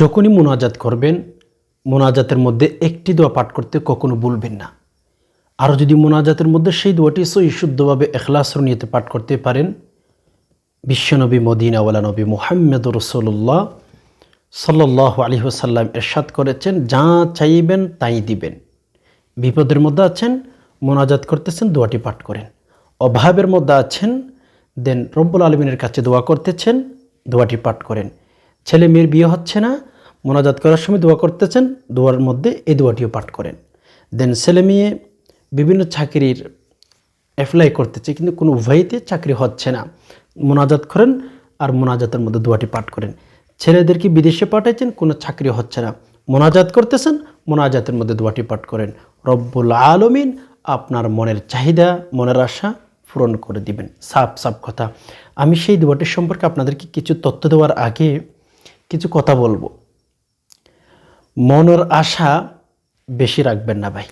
যখনই মোনাজাত করবেন, মোনাজাতের মধ্যে একটি দোয়া পাঠ করতে কখনো ভুলবেন না। আরও যদি মোনাজাতের মধ্যে সেই দোয়াটি সই শুদ্ধভাবে এখলাসর নিয়তে পাঠ করতে পারেন, বিশ্বনবী মদিনাওয়ালা নবী মোহাম্মদ রসোল্লাহ সাল্লাহ আলী সাল্লাম এরশাদ করেছেন, যা চাইবেন তাই দিবেন। বিপদের মধ্যে আছেন, মোনাজাত করতেছেন, দোয়াটি পাঠ করেন। অভাবের মধ্যে আছেন, দেন রব্বুল আলমিনের কাছে দোয়া করতেছেন, দোয়াটি পাঠ করেন। ছেলে মেয়ের বিয়ে হচ্ছে না মোনাজাত করার সময় দোয়া করতেছেন, দোয়ার মধ্যে এই দোয়াটিও পাঠ করেন। দেন ছেলে মেয়ে বিভিন্ন চাকরির অ্যাপ্লাই করতেছে, কিন্তু কোনো উভয়তে চাকরি হচ্ছে না। মোনাজাত করেন আর মোনাজাতের মধ্যে দোয়াটি পাঠ করেন। ছেলেদেরকে বিদেশে পাঠাইছেন? কোনো চাকরি হচ্ছে না। মোনাজাত করতেছেন, মোনাজাতের মধ্যে দোয়াটি পাঠ করেন। রব্বুল আলমিন আপনার মনের চাহিদা, মনের আশা পূরণ করে দিবেন। সাফ সাফ কথা। আমি সেই দোয়াটির সম্পর্কে আপনাদেরকে কিছু তথ্য দেওয়ার আগে কিছু কথা বলব। মনের আশা বেশি রাখবেন না ভাই।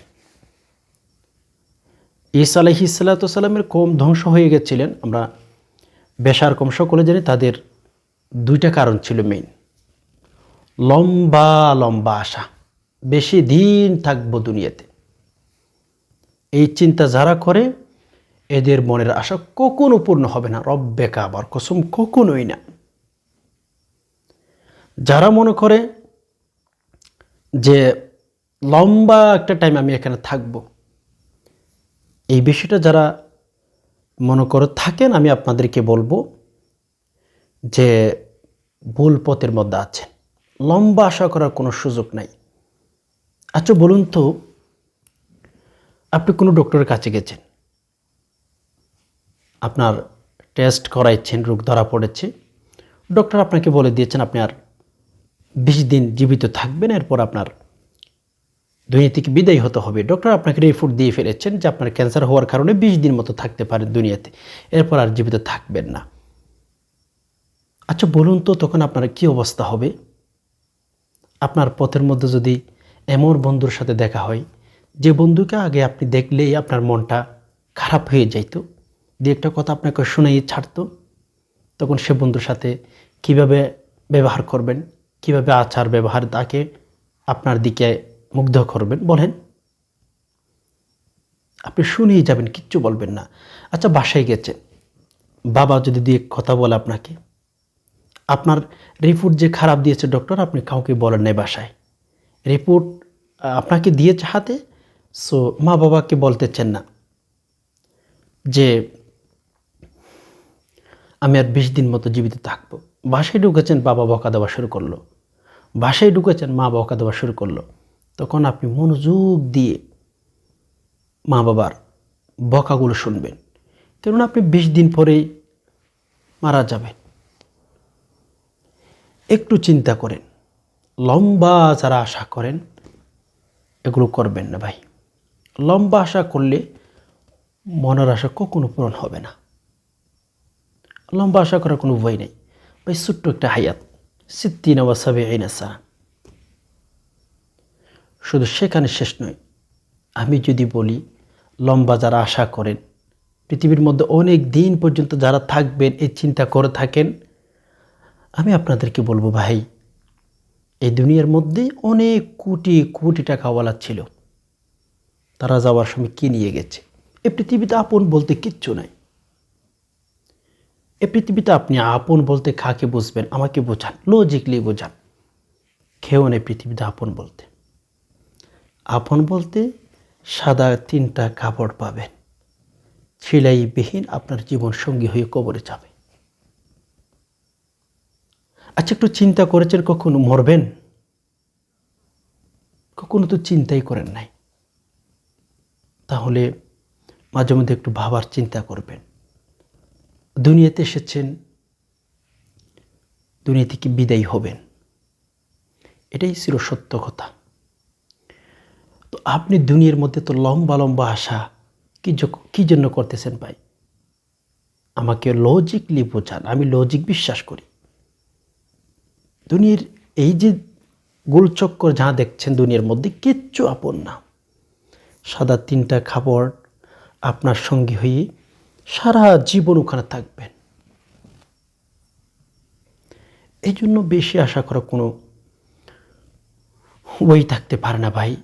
ঈসা আলহি সাল্লামের কম ধ্বংস হয়ে গেছিলেন। আমরা বেশার কম সকলে জানি তাদের দুইটা কারণ ছিল মেইন লম্বা লম্বা আশা। বেশি দিন থাকব দুনিয়াতে। এই চিন্তা যারা করে, এদের মনের আশা কখনো পূর্ণ হবে না। রব্বে কাবার কসম কখনোই না। যারা মনে করে যে লম্বা একটা টাইম আমি এখানে থাকব। এই বিষয়টা যারা মনে করে থাকেন, আমি আপনাদেরকে বলব যে ভুল পথের মধ্যে আছেন। লম্বা আশা করার কোনো সুযোগ নাই। আচ্ছা বলুন তো, আপনি কোনো ডক্টরের কাছে গেছেন? আপনার টেস্ট করাইছেন, রোগ ধরা পড়েছে। ডক্টর আপনাকে বলে দিয়েছেন, আপনি আর বিশ দিন জীবিত থাকবেন, এরপর আপনার দুনিয়া থেকে বিদায় হতে হবে। ডক্টর আপনাকে রিপোর্ট দিয়ে ফেলেছেন যে আপনার ক্যান্সার হওয়ার কারণে বিশ দিন মতো থাকতে পারেন দুনিয়াতে, এরপর আর জীবিত থাকবেন না। আচ্ছা বলুন তো, তখন আপনার কি অবস্থা হবে? আপনার পথের মধ্যে যদি এমন বন্ধুর সাথে দেখা হয়, যে বন্ধুকে আগে আপনি দেখলেই আপনার মনটা খারাপ হয়ে যাইতো দিয়ে একটা কথা আপনাকে শুনেই ছাড়তো, তখন সে বন্ধুর সাথে কীভাবে ব্যবহার করবেন? কীভাবে আচার ব্যবহার তাকে আপনার দিকে মুগ্ধ করবেন? বলেন। আপনি শুনেই যাবেন, কিচ্ছু বলবেন না। আচ্ছা বাসায় গেছেন বাবা যদি দিয়ে কথা বলে আপনাকে, আপনার রিপোর্ট যে খারাপ দিয়েছে ডক্টর, আপনি কাউকে বলেন নাই বাসায়। রিপোর্ট আপনাকে দিয়েছে হাতে, সো মা বাবাকে বলতে বলতেছেন না যে, আমি আর বিশ দিন মতো জীবিত থাকব। বাসায় ঢুকেছেন বাবা বকা দেওয়া শুরু করল। বাসায় ঢুকেছেন মা বকা দেওয়া শুরু করল। তখন আপনি মনোযোগ দিয়ে মা বাবার বকাগুলো শুনবেন। কেননা আপনি বিশ দিন পরেই মারা যাবেন। একটু চিন্তা করেন। লম্বা যারা আশা করেন, এগুলো করবেন না ভাই। লম্বা আশা করলে মনের আশা কখনো পূরণ হবে না। লম্বা আশা করার কোনো উপায় নেই। ভাই ছোট্ট একটা হায়াত, সিদ্দিন ওয়াসাবে আইনাসা শুধু সেখানে শেষ নয়, আমি যদি বলি, লম্বা যারা আশা করেন, পৃথিবীর মধ্যে অনেক দিন পর্যন্ত যারা থাকবেন, এই চিন্তা করে থাকেন, আমি আপনাদেরকে বলব, ভাই, এই দুনিয়ার মধ্যে অনেক কোটি কোটি টাকাওয়ালা ছিল। তারা যাওয়ার সময় কী নিয়ে গেছে? এ পৃথিবীতে আপন বলতে কিচ্ছু নাই। এ পৃথিবীতে আপনি আপন বলতে কাকে বুঝবেন? আমাকে বোঝান লজিকলি বোঝান। খেয়েও নেই পৃথিবীতে আপন বলতে। আপন বলতে সাদা তিনটা কাপড় পাবেন। সেলাইবিহীন আপনার জীবন সঙ্গী হয়ে কবরে যাবে। আচ্ছা একটু চিন্তা করেছেন কখনো মরবেন? কখনো তো চিন্তাই করেন নাই। তাহলে মাঝে মধ্যে একটু ভাবার চিন্তা করবেন। দুনিয়াতে এসেছেন, দুনিয়া থেকে বিদায়ী হবেন। এটাই ছিল সত্য কথা। তো আপনি দুনিয়ার মধ্যে তো লম্বা লম্বা আশা, কি কী জন্য করতেছেন ভাই? আমাকে লজিকলি বোঝান, আমি লজিক বিশ্বাস করি। দুনিয়ার এই যে গোলচক্কর যা দেখছেন দুনিয়ার মধ্যে কিচ্ছু আপন না। সাদা তিনটা খাবার আপনার সঙ্গী হয়ে সারা জীবন ওখানে থাকবেন। এই জন্য বেশি আশা করা কোনো ওই থাকতে পারে না ভাই।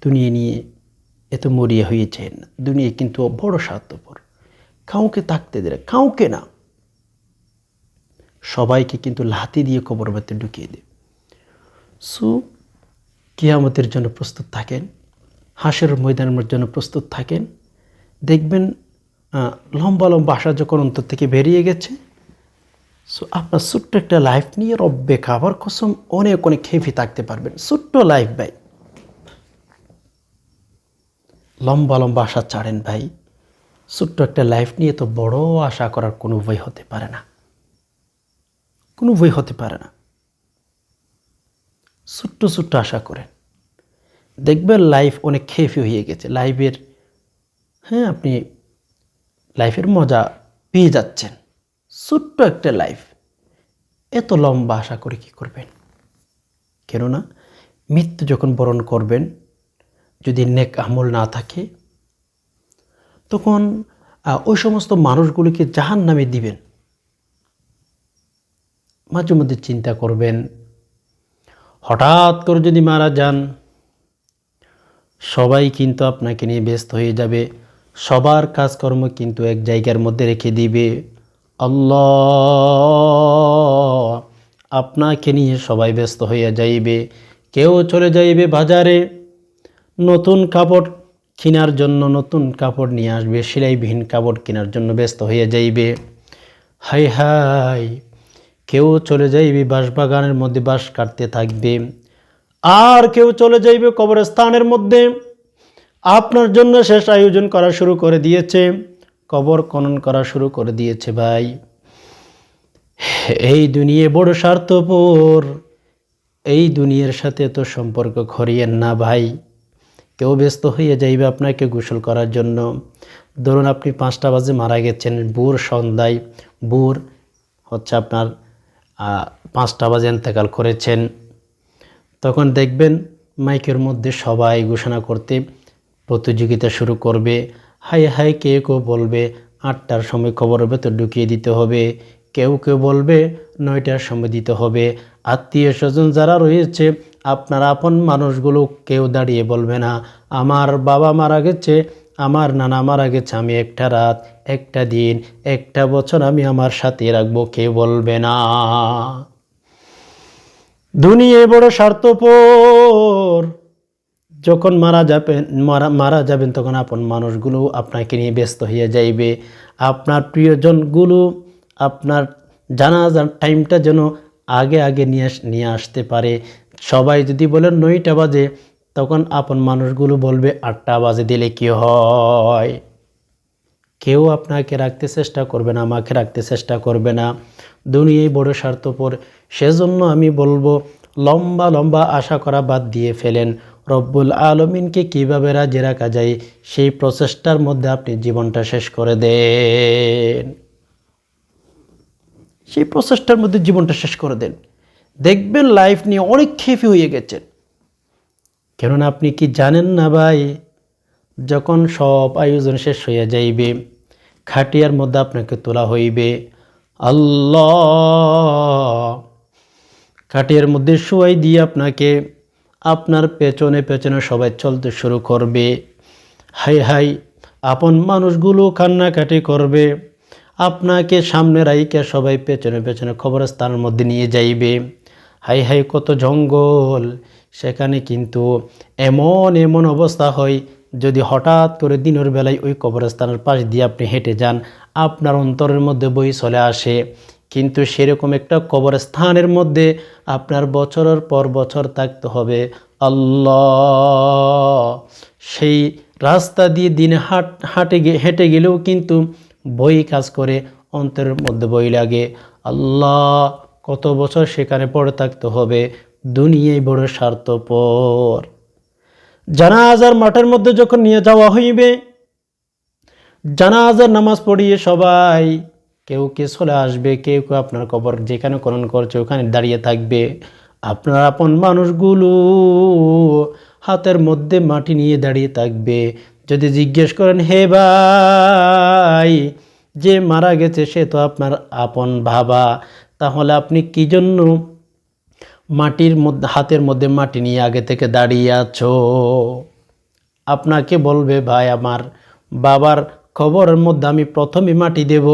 দুনিয়া নিয়ে এত মরিয়া হয়েছেন, দুনিয়া কিন্তু বড় স্বার্থপর। কাউকে থাকতে দেয় কাউকে না। সবাইকে কিন্তু লাতি দিয়ে কবর মধ্যে ঢুকিয়ে দেয়। সো, কিয়ামতের জন্য প্রস্তুত থাকেন হাঁসের ময়দানের জন্য প্রস্তুত থাকেন। দেখবেন লম্বা লম্বা আশা যখন অন্তর থেকে বেরিয়ে গেছে। সো আপনার ছোট্ট একটা লাইফ নিয়ে রব্বে খাবার কসম অনেক অনেক হেভি থাকতে পারবেন। ছোট্ট লাইফ ভাই। লম্বা লম্বা আশা ছাড়েন, ভাই। ছোট্ট একটা লাইফ নিয়ে তো বড় আশা করার কোনো বই হতে পারে না। কোনো বই হতে পারে না। ছোট্ট ছোট্ট আশা করেন। দেখবেন লাইফ অনেক খেফি হয়ে গেছে। লাইফের হ্যাঁ আপনি লাইফের মজা পেয়ে যাচ্ছেন। ছোট্ট একটা লাইফ। এত লম্বা আশা করে কি করবেন? কেননা, মৃত্যু যখন বরণ করবেন, যদি নেক আমল না থাকে, তখন ওই সমস্ত মানুষগুলিকে জাহান নামে দিবেন। মাঝে মধ্যে চিন্তা করবেন, হঠাৎ করে যদি মারা যান, সবাই কিন্তু আপনাকে নিয়ে ব্যস্ত হয়ে যাবে। সবার কাজকর্ম কিন্তু এক জায়গার মধ্যে রেখে দিবে। আল্লাহ। আপনাকে নিয়ে সবাই ব্যস্ত হইয়া যাইবে। কেউ চলে যাইবে বাজারে। নতুন কাপড় কেনার জন্য নতুন কাপড় নিয়ে আসবে। সেলাইবিহীন কাপড় কেনার জন্য ব্যস্ত হইয়া যাইবে। হাই হাই। কেউ চলে যাইবে বাঁশবাগানের মধ্যে বাঁশ কাটতে থাকবে। আর কেউ চলে যাইবে কবরস্থানের মধ্যে। আপনার জন্য শেষ আয়োজন করা শুরু করে দিয়েছে। কবর খনন করা শুরু করে দিয়েছে ভাই। এই দুনিয়া বড় স্বার্থপর। এই দুনিয়ার সাথে তো সম্পর্ক খরিয়েন না ভাই। কেউ ব্যস্ত হয়ে যাইবে আপনাকে গোসল করার জন্য। ধরুন আপনি পাঁচটা বাজে মারা গেছেন বুর সন্ধ্যায়। বুর হচ্ছে আপনার পাঁচটা বাজে এন্তেকাল করেছেন। তখন দেখবেন মাইকের মধ্যে সবাই ঘোষণা করতে প্রতিযোগিতা শুরু করবে। হাই হাই কে কেউ বলবে, আটটার সময় খবরের ভেতর ঢুকিয়ে দিতে হবে। কেউ কেউ বলবে, নয়টার সময় দিতে হবে। আত্মীয় স্বজন যারা রয়েছে, আপনার আপন মানুষগুলো কেউ দাঁড়িয়ে বলবে না। আমার বাবা মারা গেছে, আমার নানা মারা গেছে, আমি একটা রাত, একটা দিন, একটা বছর আমি আমার সাথে রাখব, কেউ বলবে না। দুনিয়ায় বড় স্বার্থপর যখন মারা যাবেন, মারা মারা যাবেন তখন আপন মানুষগুলো আপনাকে নিয়ে ব্যস্ত হয়ে যাইবে। আপনার প্রিয়জনগুলো আপনার জানাজার টাইমটা যেন আগে আগে নিয়ে নিয়ে আসতে পারে। সবাই যদি বলেন নয়টা বাজে, তখন আপন মানুষগুলো বলবে, আটটা বাজে দিলে কি হয়? কেউ আপনাকে রাখতে চেষ্টা করবে না, আমাকে রাখতে চেষ্টা করবে না। দুনিয়ায় বড় স্বার্থপর, সেজন্য আমি বলব, লম্বা লম্বা আশা করা বাদ দিয়ে ফেলেন। রব্বুল আলমিনকে কীভাবে রাজি রাখা যায়, সেই প্রচেষ্টার মধ্যে আপনি জীবনটা শেষ করে দেন। সেই প্রচেষ্টার মধ্যে জীবনটা শেষ করে দেন। দেখবেন লাইফ নিয়ে অনেক খেপে হয়ে গেছেন। কেননা আপনি কি জানেন না ভাই, যখন সব আয়োজন শেষ হইয়া যাইবে, খাটিয়ার মধ্যে আপনাকে তোলা হইবে, আল্লাহ! খাটিয়ার মধ্যে শুয়াই দিয়ে আপনাকে আপনার পেছনে পেছনে সবাই চলতে শুরু করবে। হাই হাই, আপন মানুষগুলো কান্নাকাটি করবে। আপনাকে সামনে রাইকে সবাই পেছনে পেছনে খবরস্থানের মধ্যে নিয়ে যাইবে। হাই হাই, কত জঙ্গল। সেখানে কিন্তু এমন এমন অবস্থা হয়, যদি হঠাৎ করে দিনের বেলায় ওই কবরস্থানের পাশ দিয়ে আপনি হেঁটে যান, আপনার অন্তরের মধ্যে বই চলে আসে। কিন্তু সেরকম একটা কবরস্থানের মধ্যে আপনার বছরের পর বছর থাকতে হবে। আল্লাহ। সেই রাস্তা দিয়ে দিনে হাট, হাঁটে হেঁটে গেলেও কিন্তু বই কাজ করে, অন্তরের মধ্যে বই লাগে। আল্লাহ, কত বছর সেখানে পড়ে থাকতে হবে, দুনিয়ায় বড় স্বার্থপর। জানাজার মাঠের মধ্যে যখন নিয়ে যাওয়া হইবে জানা জানাজার নামাজ পড়িয়ে সবাই কেউ কে চলে আসবে, কেউ কেউ আপনার কবর যেখানে খনন করছে ওখানে দাঁড়িয়ে থাকবে। আপনার আপন মানুষগুলো হাতের মধ্যে মাটি নিয়ে দাঁড়িয়ে থাকবে। যদি জিজ্ঞেস করেন, হে ভাই, যে মারা গেছে সে তো আপনার আপন ভাবা তাহলে আপনি কি জন্য মাটির মধ্যে, হাতের মধ্যে মাটি নিয়ে আগে থেকে দাঁড়িয়ে আছো? আপনাকে বলবে, ভাই, আমার বাবার খবরের মধ্যে আমি প্রথমে মাটি দেব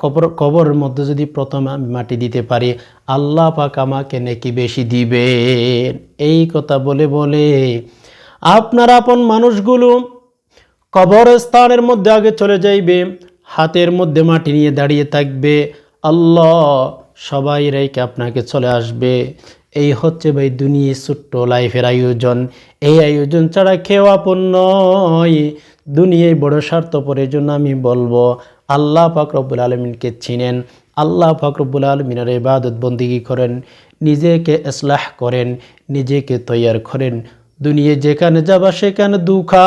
কবর কবর মধ্যে যদি প্রথম আমি মাটি দিতে পারি, আল্লাহ পাক আমাকে নাকি বেশি দিবেন এই কথা বলে বলে আপনার আপন মানুষগুলো কবরস্থানের মধ্যে আগে চলে যাইবে, হাতের মধ্যে মাটি নিয়ে দাঁড়িয়ে থাকবে, আল্লাহ সবাই রেখে আপনাকে চলে আসবে। এই হচ্ছে ভাই দুনিয়া ছোট্ট লাইফের আয়োজন। এই আয়োজন ছাড়া আপন নয়। দুনিয়ায় বড় স্বার্থপর এই জন্য আমি বলব, আল্লাহ ফাকরবুল আলমিনকে চিনেন। আল্লাহ ফাকরবুল আলমিনের ইবাদত বন্দিগি করেন। নিজেকে ইসলাহ করেন, নিজেকে তৈয়ার করেন। দুনিয়া যেখানে যাবা সেখানে দুঃখা।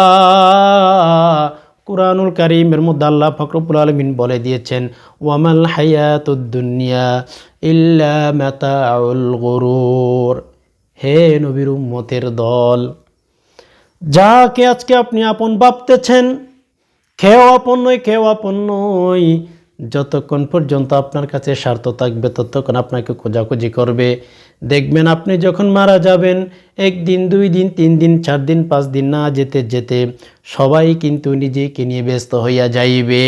কুরআনুল কারিমের মধ্যে আল্লাহ ফকরবুল আলমিন বলে দিয়েছেন, ওয়ামাল হায়াতুদ্দুনিয়া ইল্লা মাতাউল গরুর। হে নবীর উম্মতের দল, যাকে আজকে আপনি আপন ভাবতেছেন খেও আপন নয় খেও আপন নয়, যতক্ষণ পর্যন্ত আপনার কাছে স্বার্থ থাকবে, ততক্ষণ আপনাকে খোঁজাখুঁজি করবে। দেখবেন আপনি যখন মারা যাবেন, একদিন, দুই দিন, তিন দিন, চার দিন, পাঁচ দিন না যেতে যেতে সবাই কিন্তু নিজেকে নিয়ে ব্যস্ত হইয়া যাইবে।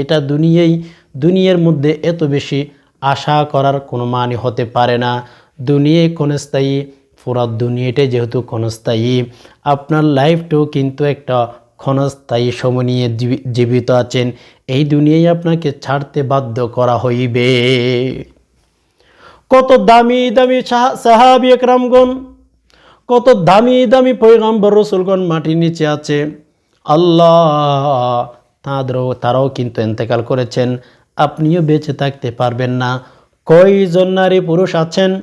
এটা দুনিয়াই দুনিয়ার মধ্যে এত বেশি আশা করার কোনো মানে হতে পারে না। দুনিয়ায় ক্ষণস্থায়ী পুরা দুনিয়াটাই যেহেতু ক্ষণস্থায়ী, আপনার লাইফটাও কিন্তু একটা ক্ষণস্থায়ী সময় নিয়ে জীবি- জীবিত আছেন। এই দুনিয়ায় আপনাকে ছাড়তে বাধ্য করা হইবে। কত দামি দামি সাহা- সাহাবি একরামগণ, কত দামি দামি পৈগম্বর রসুলগণ মাটির নিচে আছে। আল্লাহ, তাঁদেরও, তারাও কিন্তু এন্তেকাল করেছেন। আপনিও বেঁচে থাকতে পারবেন না। কয়জন নারী পুরুষ আছেন?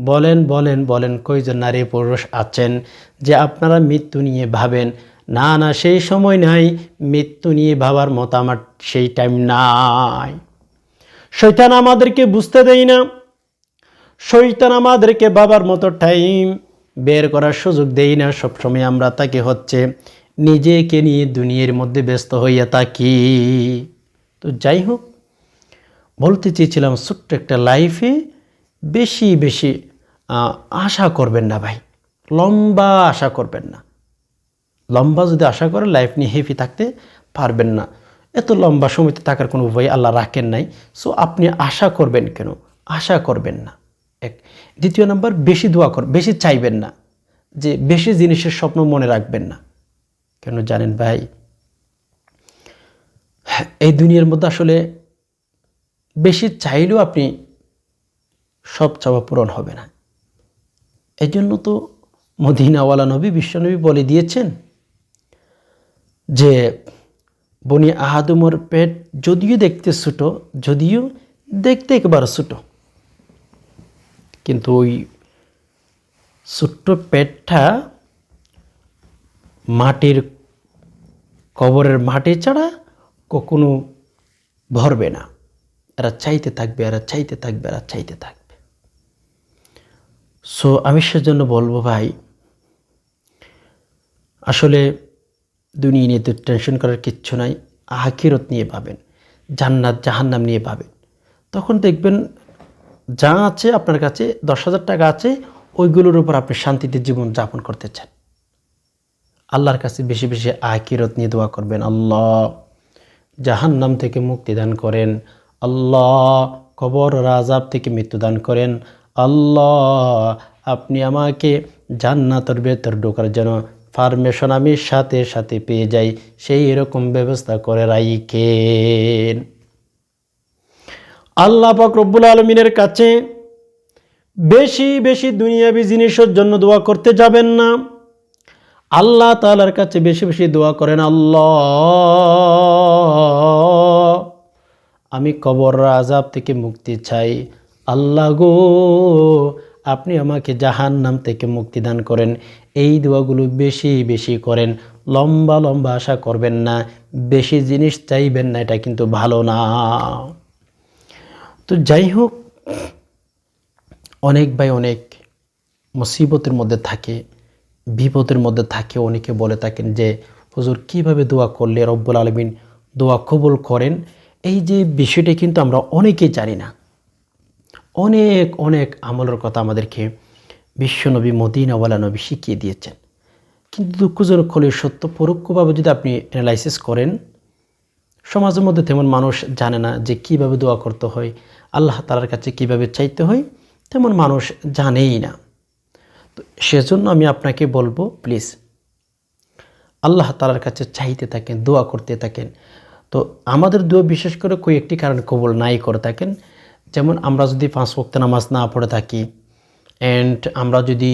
বলেন বলেন বলেন, কয়জন নারী পুরুষ আছেন যে আপনারা মৃত্যু নিয়ে ভাবেন? না না, সেই সময় নাই। মৃত্যু নিয়ে ভাবার মতো আমার সেই টাইম নাই। শৈতান আমাদেরকে বুঝতে দেয় না। শৈতান আমাদেরকে বাবার মতো টাইম বের করার সুযোগ দেই না। সবসময় আমরা তাকে হচ্ছে নিজেকে নিয়ে দুনিয়ার মধ্যে ব্যস্ত হইয়া থাকি। তো যাই হোক বলতে চেয়েছিলাম, ছোট্ট একটা লাইফে বেশি বেশি আশা করবেন না ভাই। লম্বা আশা করবেন না। লম্বা যদি আশা করে লাইফ নিয়ে হেফি থাকতে পারবেন না। এত লম্বা সময়তে থাকার কোনো উপায় আল্লাহ রাখেন নাই। সো আপনি আশা করবেন কেন? আশা করবেন না। এক। দ্বিতীয় নাম্বার, বেশি দোয়া কর, বেশি চাইবেন না। যে বেশি জিনিসের স্বপ্ন মনে রাখবেন না। কেন জানেন ভাই? এই দুনিয়ার মধ্যে আসলে বেশি চাইলেও আপনি সব চাওয়া পূরণ হবে না। এই জন্য তো মদিনাওয়ালা নবী, বিশ্বনবী বলে দিয়েছেন যে, বনি আহাদুমর পেট যদিও দেখতে ছোটো, যদিও দেখতে একেবারে ছোটো, কিন্তু ওই ছোট্ট পেটটা মাটির কবরের মাটি ছাড়া কখনো ভরবে না। এরা চাইতে থাকবে এরা চাইতে থাকবে এরা চাইতে থাকবে। সো আমি সেজন্য বলব ভাই, আসলে দুনিয়া নিয়ে টেনশন করার কিচ্ছু নাই, আখিরত নিয়ে পাবেন জান্নাত, জাহান্নাম নিয়ে পাবেন তখন দেখবেন যা আছে আপনার কাছে, দশ হাজার টাকা আছে, ওইগুলোর উপর আপনি শান্তিতে জীবন যাপন করতে চান। আল্লাহর কাছে বেশি বেশি আখিরত নিয়ে দোয়া করবেন, আল্লাহ, জাহান্নাম থেকে মুক্তি দান করেন আল্লাহ কবর রাজাব থেকে মৃত্যুদান করেন। আল্লাহ, আপনি আমাকে জান্নাতের ভেতর ঢোকার যেন ফার্মেশন আমি সাথে সাথে পেয়ে যাই। সেই এরকম ব্যবস্থা করে রাইখেন। আল্লাহ পাক রব্বুল আলমিনের কাছে বেশি বেশি দুনিয়াবি জিনিসের জন্য দোয়া করতে যাবেন না। আল্লাহ তালার কাছে বেশি বেশি দোয়া করেন, আল্লাহ। আমি কবর আজাব থেকে মুক্তি চাই। আল্লাহ গো, আপনি আমাকে জাহান নাম থেকে মুক্তি দান করেন। এই দোয়াগুলো বেশি বেশি করেন। লম্বা লম্বা আশা করবেন না। বেশি জিনিস চাইবেন না, এটা কিন্তু ভালো না। তো যাই হোক, অনেক ভাই অনেক মুসিবতের মধ্যে থাকে, বিপদের মধ্যে থাকে। অনেকে বলে থাকেন যে, হুজুর কীভাবে দোয়া করলে রব্বুল আলমিন দোয়া কবুল করেন? এই যে বিষয়টা কিন্তু আমরা অনেকেই জানি না। অনেক অনেক আমলের কথা আমাদেরকে বিশ্বনবী মদিনাওয়ালা নবী শিখিয়ে দিয়েছেন। কিন্তু দুঃখজনক হলে সত্য পরোক্ষভাবে যদি আপনি অ্যানালাইসিস করেন, সমাজের মধ্যে তেমন মানুষ জানে না যে কীভাবে দোয়া করতে হয়, আল্লাহ তালার কাছে কীভাবে চাইতে হয়, তেমন মানুষ জানেই না। তো সেজন্য আমি আপনাকে বলব প্লিজ আল্লাহ তালার কাছে চাইতে থাকেন, দোয়া করতে থাকেন। তো আমাদের দোয়া বিশেষ করে কয়েকটি কারণ কবল নাই করে থাকেন। যেমন আমরা যদি পাঁচ ওয়াক্ত নামাজ না পড়ে থাকি অ্যান্ড আমরা যদি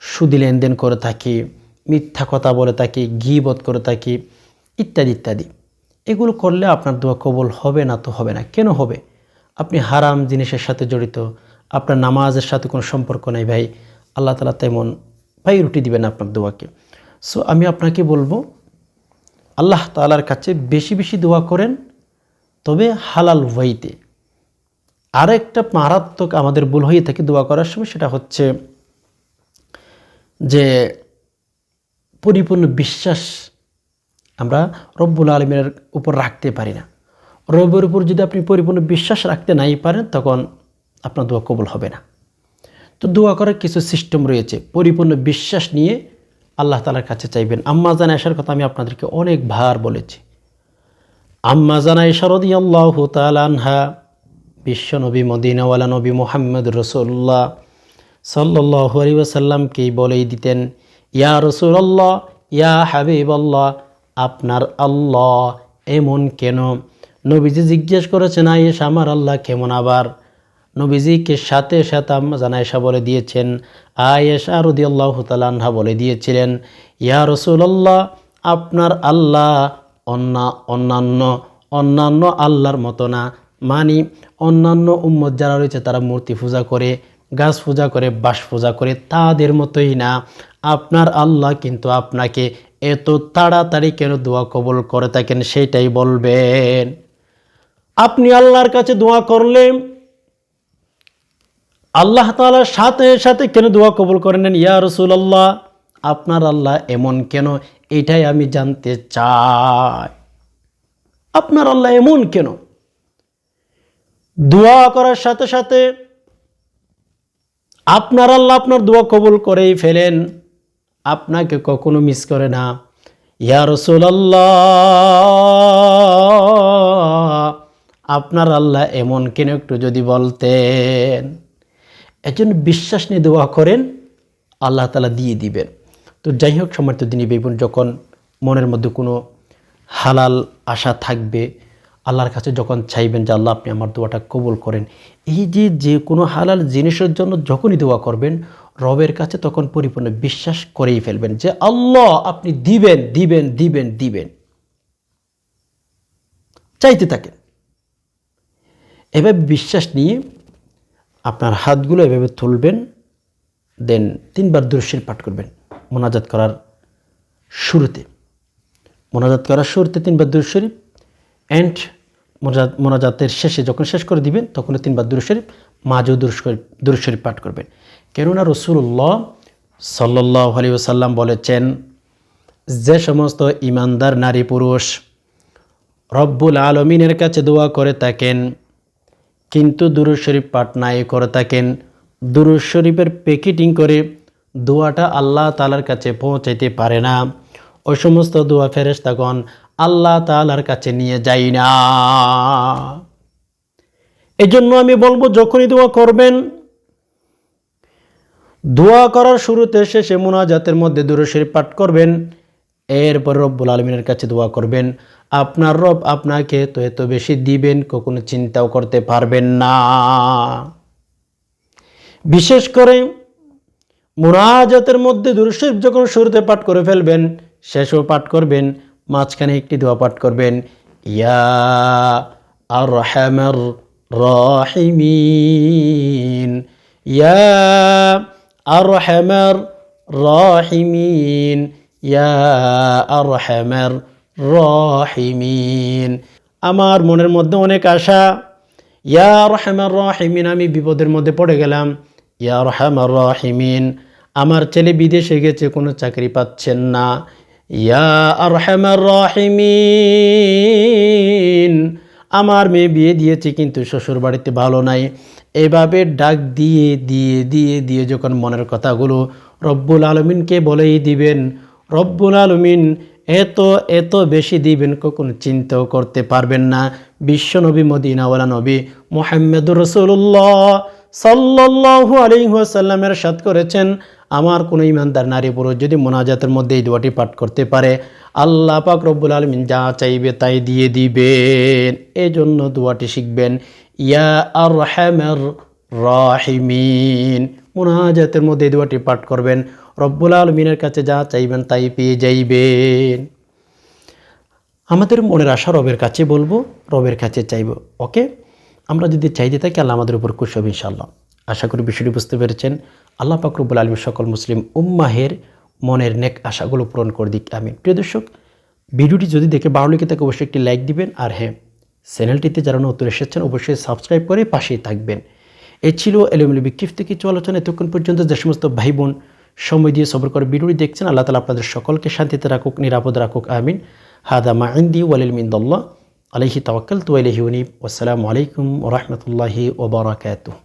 সুদি লেনদেন করে থাকি, মিথ্যা কথা বলে থাকি ঘিবত করে থাকি, ইত্যাদি ইত্যাদি। এগুলো করলে আপনার দোয়া কবল হবে না তো হবে না। কেন হবে? আপনি হারাম জিনিসের সাথে জড়িত, আপনার নামাজের সাথে কোনো সম্পর্ক নেই ভাই। আল্লাহ তালা তেমন ভাই রুটি দিবেন আপনার দোয়াকে। সো আমি আপনাকে বলব আল্লাহ তালার কাছে বেশি বেশি দোয়া করেন, তবে হালাল ওয়াইতে। আর একটা মারাত্মক আমাদের ভুল হয়ে থাকে দোয়া করার সময়, সেটা হচ্ছে যে পরিপূর্ণ বিশ্বাস আমরা রব্বুল আলমের উপর রাখতে পারি না। রবের উপর যদি আপনি পরিপূর্ণ বিশ্বাস রাখতে নাই পারেন, তখন আপনার দোয়া কবুল হবে না। তো দোয়া করার কিছু সিস্টেম রয়েছে। পরিপূর্ণ বিশ্বাস নিয়ে আল্লাহ তালার কাছে চাইবেন। আম্মা জানা আসার কথা আমি আপনাদেরকে অনেক ভার বলেছি। আম্মা জানা ইশারদি আল্লাহ বিশ্ব নবী মদিনাওয়ালা নবী মোহাম্মদ রসুল্লাহ সাল্লাহ আলী বলেই দিতেন, ইয়া রসুল্লাহ ইয়া হাবিব আল্লাহ আপনার আল্লাহ এমন কেন? নবীজি জিজ্ঞেস করেছেন, আয়েশ, আমার আল্লাহ কেমন আবার? নবীজিকে সাথে সাথে জানায়সা বলে দিয়েছেন, আয়েশা রদি আল্লাহ তালাহা বলে দিয়েছিলেন, ইয়া রসুল্লাহ আপনার আল্লাহ অন্যা, অন্যান্য অন্যান্য আল্লাহর মতো না। মানি অন্যান্য উম্মত যারা রয়েছে তারা মূর্তি পূজা করে, গাছ পূজা করে বাস পূজা করে তাদের মতোই না। আপনার আল্লাহ কিন্তু আপনাকে এত তাড়াতাড়ি কেন দোয়া কবল করে থাকেন সেটাই বলবেন। আপনি আল্লাহর কাছে দোয়া করলে আল্লাহ তালার সাথে সাথে কেন দোয়া কবুল করে নেন? ইয়া রসুল্লাহ আপনার আল্লাহ এমন কেন? এটাই আমি জানতে চাই। আপনার আল্লাহ এমন কেন? দোয়া করার সাথে সাথে আপনার আল্লাহ আপনার দোয়া কবুল করেই ফেলেন। আপনাকে কখনো মিস করে না। ইয়া রসুল্লাহ আপনার আল্লাহ এমন কেন একটু যদি বলতেন? একজন বিশ্বাস নিয়ে দোয়া করেন, আল্লাহ তালা দিয়ে দিবেন। তো যাই হোক সমর্থ দিনী বেগুন যখন মনের মধ্যে কোনো হালাল আশা থাকবে, আল্লাহর কাছে যখন চাইবেন যে আল্লাহ আপনি আমার দোয়াটা কবুল করেন, এই যে যে কোনো হালাল জিনিসের জন্য যখনই দোয়া করবেন, রবের কাছে তখন পরিপূর্ণ বিশ্বাস করেই ফেলবেন যে আল্লাহ আপনি দিবেন দিবেন দিবেন দিবেন। চাইতে থাকেন। এভাবে বিশ্বাস নিয়ে আপনার হাতগুলো এভাবে তুলবেন, দেন তিনবার দৃশ্যের পাঠ করবেন মোনাজাত করার শুরুতে। মোনাজাত করার শুরুতে তিনবার দুরশরীফ অ্যান্ড মোনাজাত মোনাজাতের শেষে যখন শেষ করে দিবেন তখন তিনবার দুরশরীফ মাঝেও দুরশরীফ পাঠ করবেন। কেননা রসুল্লাহ সাল্লাহ আলী ওসাল্লাম বলেছেন, যে সমস্ত ইমানদার নারী পুরুষ রব্বুল আলমিনের কাছে দোয়া করে থাকেন কিন্তু দুরুজ শরীফ পাঠ নাই করে থাকেন। দুরুজ শরীফের প্যাকেটিং করে দোয়াটা আল্লাহ তালার কাছে পৌঁছাইতে পারে না। ওই সমস্ত দোয়া ফেরেস তখন আল্লাহ তালার কাছে নিয়ে যাই না। এজন্য আমি বলব, যখনই দোয়া করবেন, দোয়া করার শুরুতে শেষে মোনাজাতের মধ্যে দুরুজ শরীফ পাঠ করবেন। এরপর রব্বুল আলমিনের কাছে দোয়া করবেন, আপনার রব আপনাকে তো এত বেশি দিবেন, কখনো চিন্তাও করতে পারবেন না। বিশেষ করে মুরাজাতের মধ্যে দুরুশরীফ যখন শুরুতে পাঠ করে ফেলবেন, শেষও পাঠ করবেন, মাঝখানে একটি দোয়া পাঠ করবেন, ইয়া আর রহমার রহিমিন, ইয়া আর রহমার রহিমিন ইয়া আমার মনের মধ্যে অনেক আশা, ইয়া রহমার রহিমিন, আমি বিপদের মধ্যে পড়ে গেলাম। ইয়া রহমার রহিমিন, আমার ছেলে বিদেশে গেছে, কোনো চাকরি পাচ্ছেন না। ইয়া আর রহমার রহিমিন, আমার মেয়ে বিয়ে দিয়েছে, কিন্তু শ্বশুর বাড়িতে ভালো নাই। এভাবে ডাক দিয়ে দিয়ে দিয়ে দিয়ে যখন মনের কথাগুলো রব্বুল আলমিনকে বলেই দিবেন রব্বুল আলমিন এত এত বেশি দিবেন কখনো চিন্তাও করতে পারবেন না। বিশ্বনবী মদিনাওয়ালা নবী মোহাম্মদুর রসুল্লাহ সাল্লাল্লাহু আলাইহি ওয়াসাল্লামের সাথ করেছেন, আমার কোনো ইমানদার নারী পুরুষ যদি মোনাজাতের মধ্যে এই দোয়াটি পাঠ করতে পারে, আল্লাহ পাক রব্বুল আলমিন যা চাইবে তাই দিয়ে দিবেন। এই জন্য দোয়াটি শিখবেন, ইয়া আর রাহিমিন। মোনাজাতের মধ্যে এই দোয়াটি পাঠ করবেন। রব্বুল আলমিনের কাছে যা চাইবেন তাই পেয়ে যাইবেন। আমাদের মনের আশা রবের কাছে বলব, রবের কাছে চাইব, ওকে? আমরা যদি চাইতে থাকি আল্লাহ আমাদের উপর খুশ হবে ইনশাল্লাহ আশা করি বিষয়টি বুঝতে পেরেছেন। আল্লাহ পাকরবুল আলম সকল মুসলিম উম্মাহের মনের নেক আশাগুলো পূরণ করে দিক আমি প্রিয় দর্শক, ভিডিওটি যদি দেখে ভালো লেগে থাকে অবশ্যই একটি লাইক দিবেন। আর হ্যাঁ চ্যানেলটিতে যারা নতুন এসেছেন অবশ্যই সাবস্ক্রাইব করে পাশেই থাকবেন। এ ছিল এলোমেলো বিক্ষিপ্ত কিছু আলোচনা এতক্ষণ পর্যন্ত যে সমস্ত ভাই বোন সময় দিয়ে সবর করে ভিডিওটি দেখছেন, আল্লাহ তালা আপনাদের সকলকে শান্তিতে রাখুক, নিরাপদ রাখুক, আমিন। হাদা মা ইন্দি ওয়ালিল মিন্দল্লাহ আলহি তাওয়াক্কাল তু আলহি উনিব। আসসালামু আলাইকুম রহমতুল্লাহি ওবরাকাতুহ